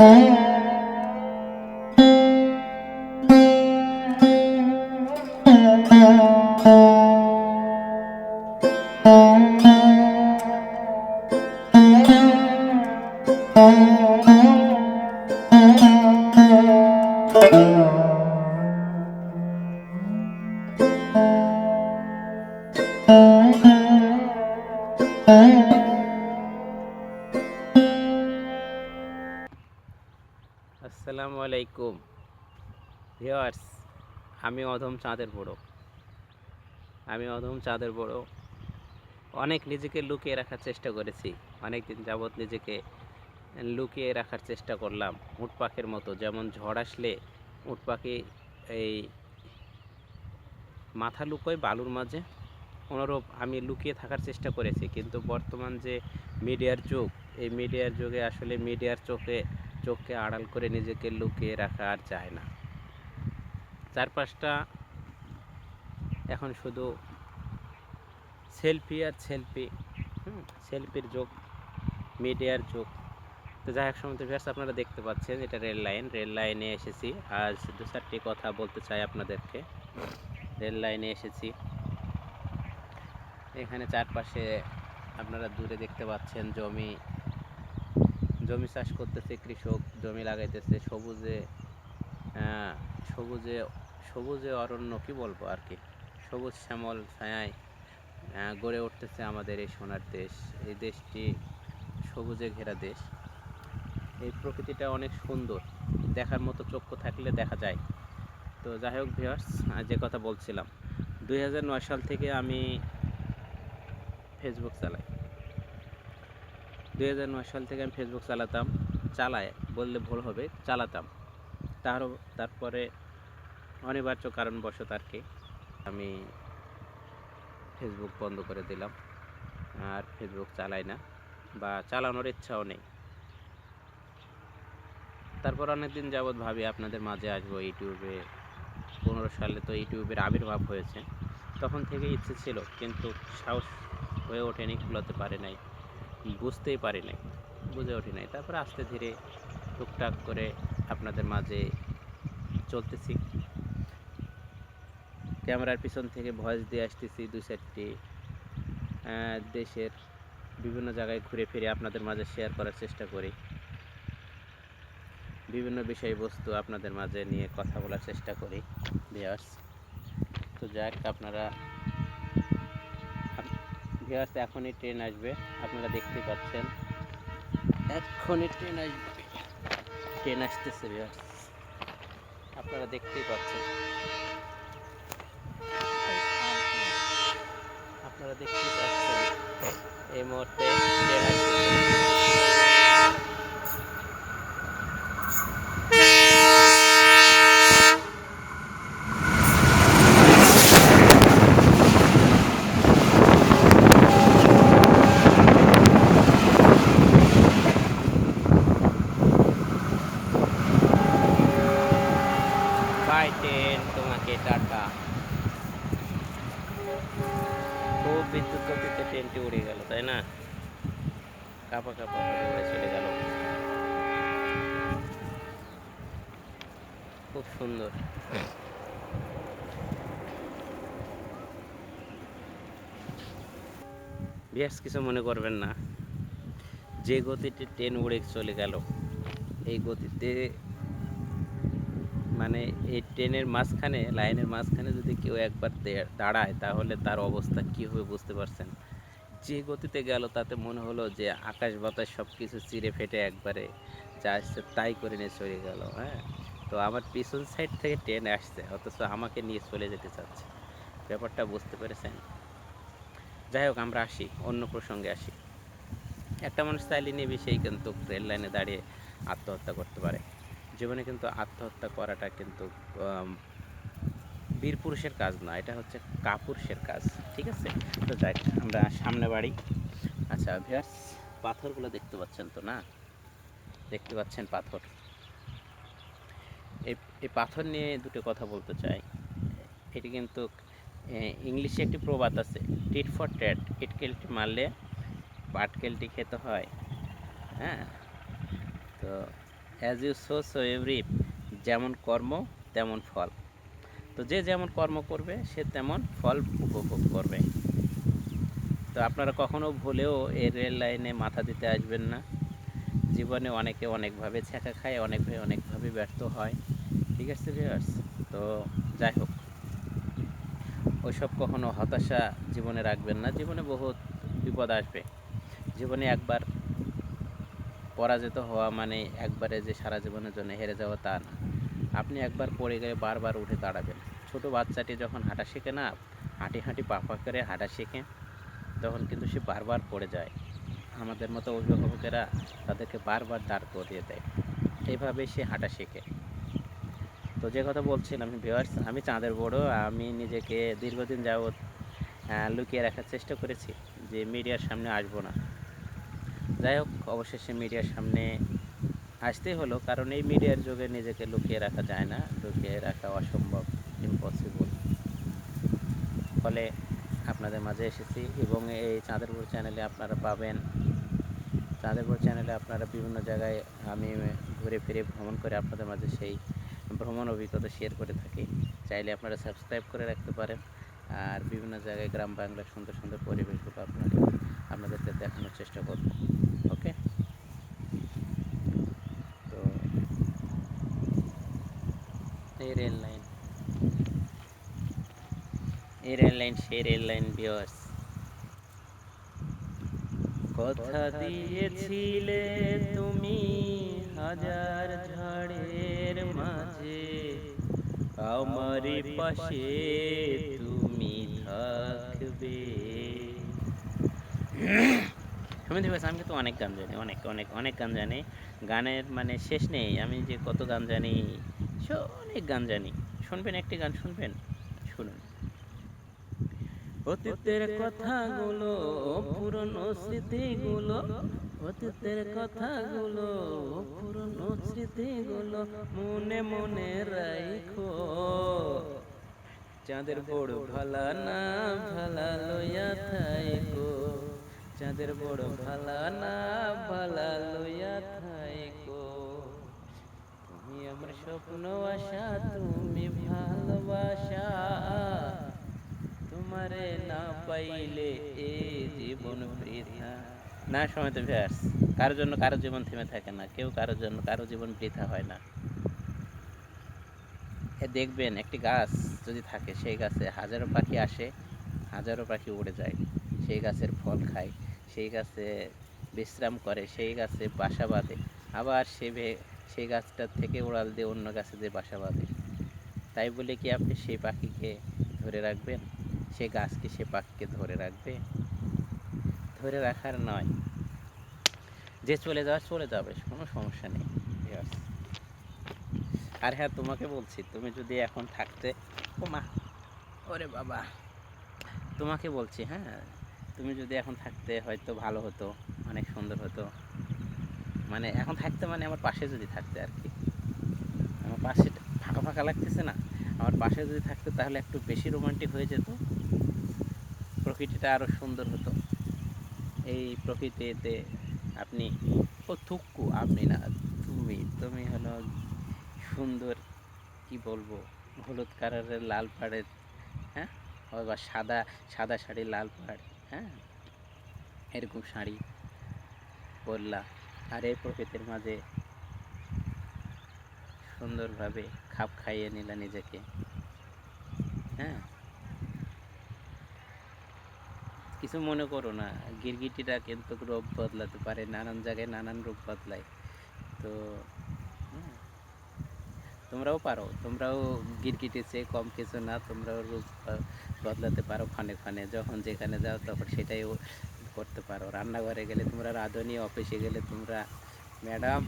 Mm-hmm. আসসালামু আলাইকুম viewers আমি অধম চাঁদের বড়ো। আমি অধম চাঁদের বড়ো। অনেক নিজেকে লুকিয়ে রাখার চেষ্টা করেছি। অনেক দিন যাবৎ নিজেকে লুকিয়ে রাখার চেষ্টা করলাম উট পাখির মতো। যেমন ঝড় আসলে উট পাখি এই মাথা লুকোয় বালুর মাঝে। অনুরূপ আমি লুকিয়ে থাকার চেষ্টা করেছি। কিন্তু বর্তমান যে মিডিয়ার যুগ, এই মিডিয়ার যুগে আসলে মিডিয়ার চোখে চোখকে আড়াল করে নিজেকে লুকিয়ে রাখা আর যায় না। চারপাশটা এখন শুধু সেলফি আর সেলফি, হুম, সেলফির যুগ, মিডিয়ার যুগ। তো যাই হোক সময় ভিউয়ার্স আপনারা দেখতে পাচ্ছেন এটা রেল লাইন। রেল লাইনে এসেছি। আজ দু চারটি কথা বলতে চাই আপনাদেরকে। রেল লাইনে এসেছি। এখানে চারপাশে আপনারা দূরে দেখতে পাচ্ছেন জমি জমি চাষ করতেছে কৃষক জমি লাগাইতেছে সবুজে আহ, সবুজে সবুজে অরণ্য কি বলব আর কি? সবুজ শ্যামল ছায়ায় আহ, গড়ে উঠতেছে আমাদের এই সোনার দেশ। এই দেশটি সবুজে ঘেরা দেশ। এই প্রকৃতিটা অনেক সুন্দর। দেখার মতো চক্ষু থাকলে দেখা যায়। তো যাই হোক ভিউয়ার্স যে কথা বলছিলাম দু হাজার নয় সাল থেকে আমি ফেসবুক চালাই। দু হাজার নয় সাল থেকে আমি ফেসবুক চালাতাম। চালায়, বললে ভুল হবে, চালাতাম। তার তারপরে অনিবার্য কারণবশত আর কি আমি ফেসবুক বন্ধ করে দিলাম। আর ফেসবুক চালাই না বা চালানোর ইচ্ছাও নেই। তারপর অনেক দিন যাবৎ ভাবি আপনাদের মাঝে আসব ইউটিউবে পনেরো সালে তো ইউটিউবের আবির্ভাব হয়েছে। তখন থেকে ইচ্ছে ছিল, কিন্তু সাহস হয়ে ওঠেনি কুলাতে পারে নাই। বুঝতেই পারি নাই, বুঝে উঠি নাই। তারপরে আস্তে ধীরে টুকটাক করে আপনাদের মাঝে চলতেছি। ক্যামেরার পিছন থেকে ভয়েস দিয়ে আসতেছি দু চারটি দেশের বিভিন্ন জায়গায় ঘুরে ফিরে আপনাদের মাঝে শেয়ার করার চেষ্টা করি। বিভিন্ন বিষয়বস্তু আপনাদের মাঝে নিয়ে কথা বলার চেষ্টা করি ভিয়ার্স তো যাক, আপনারা ভিউয়ার্স এখনই ট্রেন আসবে। আপনারা দেখতে পাচ্ছেন। এখনই ট্রেন আসবে। ট্রেন আসতেছে ভিউয়ার্স আপনারা দেখতেই পাচ্ছেন। আপনারা দেখতেই পাচ্ছেন। এই মুহূর্তে ট্রেন আসতেছে। ট্রেন তোমাকে টাটা খুব বিদ্যুৎ গতিতে ট্রেনটি উড়ে গেল তাই না কাপা কাপা উড়ে চলে গেল খুব সুন্দর বিয়াস কিছু মনে করবেন না যে গতিতে ট্রেন উড়ে চলে গেল এই গতিতে মানে এই ট্রেনের মাঝখানে, লাইনের মাঝখানে যদি কেউ একবার দাঁড়ায়, তাহলে তার অবস্থা কী হবে বুঝতে পারছেন? যে গতিতে গেল, তাতে মনে হলো যে আকাশ বাতাস সব কিছু চিরে ফেটে একবারে যা আসছে তাই করে নিয়ে চলে গেল হ্যাঁ? তো আমার পিছন সাইড থেকে ট্রেন আসছে, অথচ আমাকে নিয়ে চলে যেতে চাচ্ছে। ব্যাপারটা বুঝতে পেরেছেন? যাই হোক, আমরা আসি, অন্য প্রসঙ্গে আসি। একটা মানুষ চাইলে নিয়ে সেই কিন্তু রেল লাইনে দাঁড়িয়ে আত্মহত্যা করতে পারে। জীবনে কিন্তু আত্মহত্যা করাটা কিন্তু বীর পুরুষের কাজ না, এটা হচ্ছে কাপুরুষের কাজ, ঠিক আছে? তো যাই, আমরা সামনে বাড়ি। আচ্ছা ভিয়ার্স পাথরগুলো দেখতে পাচ্ছেন তো না? দেখতে পাচ্ছেন পাথর। এই পাথর নিয়ে দুটো কথা বলতে চাই। এটি কিন্তু ইংলিশে একটি প্রবাদ আছে টিট ফর ট্যাট ইটকেলটি মারলে পাটকেলটি খেতে হয় হ্যাঁ? তো as you so so every যেমন কর্ম, তেমন ফল। তো যে যেমন কর্ম করবে, সে তেমন ফল উপভোগ করবে। তো আপনারা কখনো ভুলেও এই রেল লাইনে মাথা দিতে আসবেন না। জীবনে অনেকে অনেকভাবে ছ্যাঁকা খায়, অনেকে অনেকভাবে ব্যর্থ হয়। ঠিক আছে ভিউয়ার্স তো যাই হোক। ওইসব কখনো হতাশা জীবনে রাখবেন না। জীবনে বহুত বিপদ আসবে। জীবনে একবার পরাজিত হওয়া মানে একবারে যে সারা জীবনের জন্য হেরে যাওয়া তা না। আপনি একবার পড়ে গেলে বারবার উঠে দাঁড়াবেন। ছোট বাচ্চাটি যখন হাঁটা শেখে না, হাঁটি হাঁটি পাপা করে হাঁটা শেখে, তখন কিন্তু সে বারবার পড়ে যায়। আমাদের মতো অভিভাবকেরা তাদেরকে বারবার দাঁড় করিয়ে দেয়। এইভাবে সে হাঁটা শেখে। তো যে কথা বলছিলাম ভিউয়ার্স আমি চাঁদের বড়, আমি নিজেকে দীর্ঘদিন যাবৎ লুকিয়ে রাখার চেষ্টা করেছি যে মিডিয়ার সামনে আসব না। যাই হোক, অবশেষে মিডিয়ার সামনে আসতেই হলো, কারণ এই মিডিয়ার যুগে নিজেকে লুকিয়ে রাখা যায় না, লুকিয়ে রাখা অসম্ভব ইম্পসিবল ফলে আপনাদের মাঝে এসেছি এবং এই চাঁদেরপুর চ্যানেলে আপনারা পাবেন। চাঁদেরপুর চ্যানেলে আপনারা বিভিন্ন জায়গায় আমি ঘুরে ফিরে ভ্রমণ করে আপনাদের মাঝে সেই ভ্রমণ অভিজ্ঞতা শেয়ার করে থাকি। চাইলে আপনারা সাবস্ক্রাইব করে রাখতে পারেন। আর বিভিন্ন জায়গায় গ্রাম বাংলার সুন্দর সুন্দর পরিবেশগুলো আপনাকে আপনাদেরকে দেখানোর চেষ্টা করব ওকে? তো এই রেল লাইন এই রেল লাইন সেই রেল লাইন বিয়ার্স কথা দিয়েছিলে তুমি হাজার ঝড়ের মাঝে আমারই পাশে শুনে দেখবে আমি কিন্তু অনেক গান জানি, অনেক অনেক অনেক গান জানি। গানের মানে শেষ নেই, আমি যে কত গান জানি, সে অনেক গান জানি। শুনবেন একটি গান, শুনবেন? শুনুন। অতীতের কথাগুলো, পুরনো স্মৃতিগুলো, অতীতের কথাগুলো, পুরনো স্মৃতিগুলো মনে মনে রাখো চাঁদের বড় ভালা না ভালা লইয়া থাইকো। চাঁদের বড় ভালা না ভালা লইয়া থাইকো। তুমি আমার স্বপ্ন আশা, তুমি ভালোবাসা। তোমারে না পাইলে এ জীবন বৃথা। না, সময় তো ভ্যাস কারোর জন্য কারও জীবন থেমে থাকে না। কেউ কারোর জন্য কারও জীবন বৃথা হয় না। এ দেখবেন, একটি গাছ যদি থাকে, সেই গাছে হাজারো পাখি আসে, হাজারো পাখি উড়ে যায়, সেই গাছের ফল খায়। সেই গাছে বিশ্রাম করে, সেই গাছে বাসা বাঁধে। আবার সে সেই গাছটার থেকে উড়াল দিয়ে অন্য গাছে যে বাসা বাঁধে। তাই বলে কি আপনি সেই পাখিকে ধরে রাখবেন? সে গাছকে সে পাখিকে ধরে রাখবে? ধরে রাখার নয়। যে চলে যাওয়ার চলে যাবে, কোনো সমস্যা নেই. আর হ্যাঁ তোমাকে বলছি, তুমি যদি এখন থাকতে ও মা ওরে বাবা। তোমাকে বলছি হ্যাঁ তুমি যদি এখন থাকতে হয়তো ভালো হতো, অনেক সুন্দর হতো। মানে এখন থাকতে মানে আমার পাশে যদি থাকতে আর কি। আমার পাশে ফাঁকা ফাঁকা লাগতেছে না। আমার পাশে যদি থাকতে তাহলে একটু বেশি রোমান্টিক হয়ে যেত। প্রকৃতিটা আরও সুন্দর হতো। এই প্রকৃতিতে আপনি, ও থুক্কু আপনি না, তুমি তুমি হলো সুন্দর, কি বলব, হলুদ কালারের লাল পাড়ের হ্যাঁ? বা সাদা সাদা শাড়ি লাল পাড়। হ্যাঁ। এরকম শাড়ি, পরলা, আর এই প্রকৃতির মাঝে সুন্দরভাবে খাপ খাইয়ে নিলা নিজেকে। হ্যাঁ। কিছু মনে করো না গিরগিটিটা কিন্তু রূপ বদলাতে পারে, নানান জায়গায় নানান রূপ বদলায়। তো তোমরাও পারো, তোমরাও গিরগিটির চেয়ে কম কিছু না, তোমরাও রূপ বদলাতে পারো ক্ষণে ক্ষণে যখন যেখানে যাও তখন সেটাই করতে পারো। রান্নাঘরে গেলে তোমরা রাঁধুনি, অফিসে গেলে তোমরা ম্যাডাম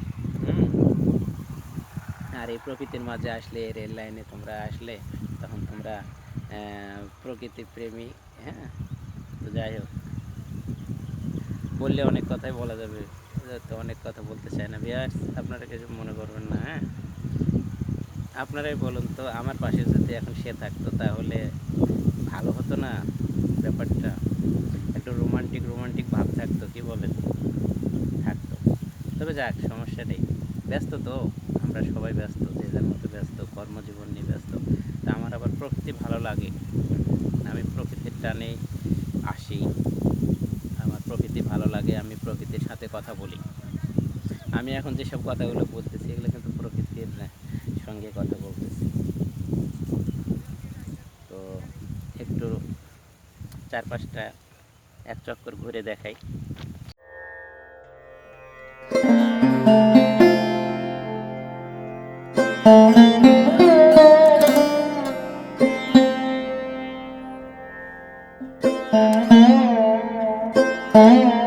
আর এই প্রকৃতির মাঝে আসলে রেল লাইনে তোমরা আসলে, তখন তোমরা প্রকৃতি প্রেমী হ্যাঁ? তো যাই হোক। বললে অনেক কথাই বলা যাবে, তো অনেক কথা বলতে চাই না। বিয়ার্স আপনারা কিছু মনে করবেন না হ্যাঁ? আপনারাই বলুন তো, আমার পাশে যদি এখন সে থাকতো তাহলে ভালো হতো না ব্যাপারটা? একটু রোমান্টিক রোমান্টিক ভাব থাকতো, কি বলেন? থাকতো। তবে যাক, সমস্যা নেই। ব্যস্ত তো, আমরা সবাই ব্যস্ত, যে যার মতো ব্যস্ত, কর্মজীবন নিয়ে ব্যস্ত। তা আমার আবার প্রকৃতি ভালো লাগে। আমি প্রকৃতির টানে আসি। আমার প্রকৃতি ভালো লাগে, আমি প্রকৃতির সাথে কথা বলি। আমি এখন যেসব কথাগুলো বলতেছি, এগুলো কিন্তু প্রকৃতির সঙ্গে কথা বলতেছি তো একটু চারপাশটা এক চক্কর ঘুরে দেখাই Thank you.